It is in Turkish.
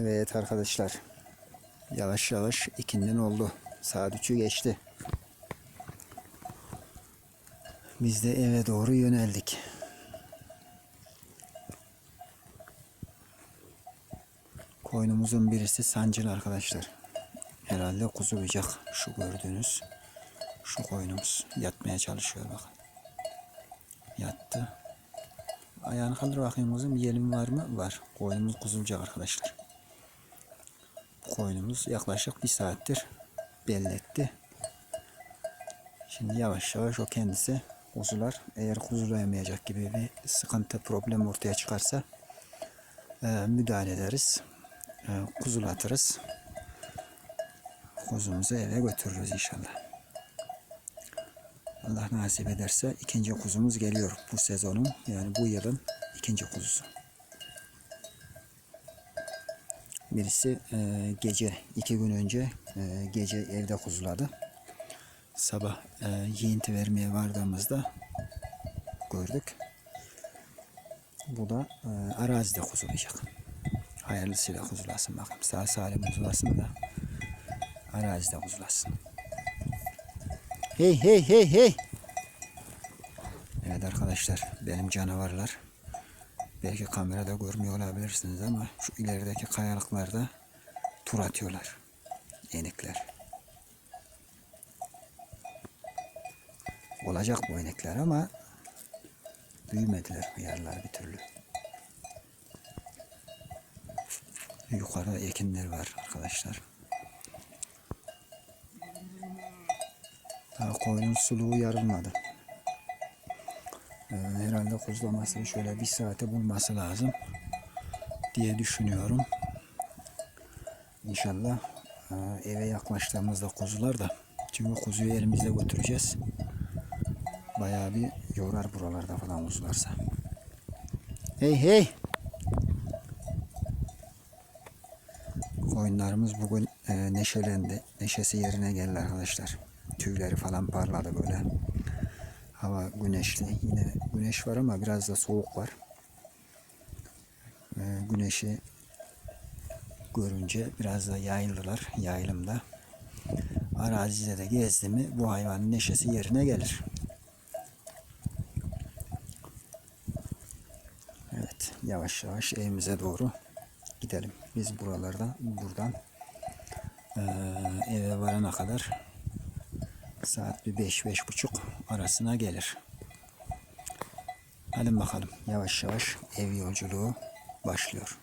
Evet arkadaşlar. Yavaş yavaş ikinden oldu. Saat 3'ü geçti. Biz de eve doğru yöneldik. Koynumuzun birisi sancılı arkadaşlar. Herhalde kuzu bıcak. Şu gördüğünüz şu koyunumuz yatmaya çalışıyor bakın. Yattı. Ayağını kaldır bakayım kızım. Yiyelim var mı? Var. Koyunumuz kuzulacak arkadaşlar. Koyunumuz yaklaşık bir saattir belletti. Şimdi yavaş yavaş o kendisi kuzular. Eğer kuzulayamayacak gibi bir sıkıntı, problem ortaya çıkarsa e, müdahale ederiz. E, kuzulatırız. Kuzumuzu eve götürürüz inşallah. Allah nasip ederse ikinci kuzumuz geliyor bu sezonun yani bu yılın ikinci kuzusu. Birisi e, gece iki gün önce e, gece evde kuzuladı. Sabah e, yiyinti vermeye vardığımızda gördük. Bu da e, arazide kuzulayacak. Hayırlısıyla kuzulasın bakalım. Sağ salim kuzulasın da arazide kuzulasın. Hey hey hey hey. Evet arkadaşlar benim canavarlar. Belki kamerada görmüyor olabilirsiniz ama şu ilerideki kayalıklarda tur atıyorlar. Enekler. Olacak bu enekler ama büyümediler hıyarlar bir türlü. Yukarıda ekinler var arkadaşlar. Daha koyunun suluğu yarılmadı. Ee, herhalde kuzlaması şöyle bir saate bulması lazım diye düşünüyorum. İnşallah e, eve yaklaştığımızda kuzular da çünkü kuzuyu elimizde götüreceğiz. Bayağı bir yorar buralarda falan kuzularsa. Hey hey! Koyunlarımız bugün e, neşelendi. Neşesi yerine geldi arkadaşlar. Tüyleri falan parladı böyle. Hava güneşli. Yine güneş var ama biraz da soğuk var. E, güneşi görünce biraz da yayıldılar. Yayılımda. Arazide de gezdi mi bu hayvanın neşesi yerine gelir. Evet yavaş yavaş evimize doğru gidelim. Biz buralardan buradan eee, eve varana kadar saat bir beş beş buçuk arasına gelir. Hadi bakalım yavaş yavaş ev yolculuğu başlıyor.